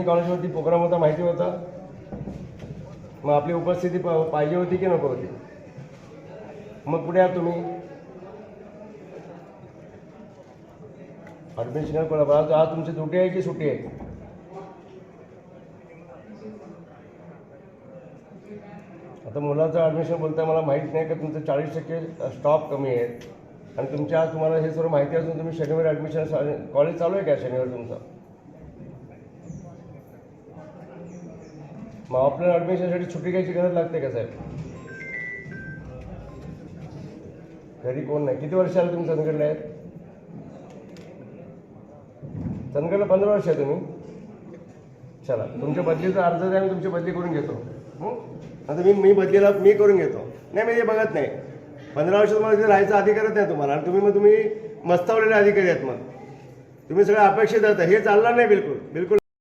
कॉलेजवरती programme होता माहिती होता. मग आपली उपस्थिती पाहिजे होती की नको होती? मग पुढे या तुम्ही. ॲडमिशन कोणा आज आज तुमची दुटी आहे की सुट्टी आहे? आता मुलाचं ॲडमिशन बोलता मला माहीत नाही का तुमचं चाळीस टक्के स्टॉप कमी आहेत आणि तुमच्या आज तुम्हाला हे सर्व माहिती असून तुम्ही शनिवारी ॲडमिशन कॉलेज चालू आहे का शनिवारी तुमचं? मग आपल्याला ॲडमिशनसाठी सुट्टी घ्यायची गरज लागते का साहेब? घरी कोण नाही? किती वर्ष आलं तुम्ही चंदगडला आहेत? चंदगडला पंधरा वर्ष आहे तुम्ही? चला तुमच्या बदलीचा अर्ज द्या मी तुमची बदली करून घेतो. आता मी मी बदलीला मी करून घेतो. नाही मी ते बघत नाही. पंधरा वर्ष तुम्हाला तिथे राहायचा अधिकारच नाही तुम्हाला. आणि तुम्ही मग तुम्ही मस्तावलेले अधिकारी आहेत मग. तुम्ही सगळं अपेक्षित आहात हे चालणार नाही बिलकुल. बिलकुल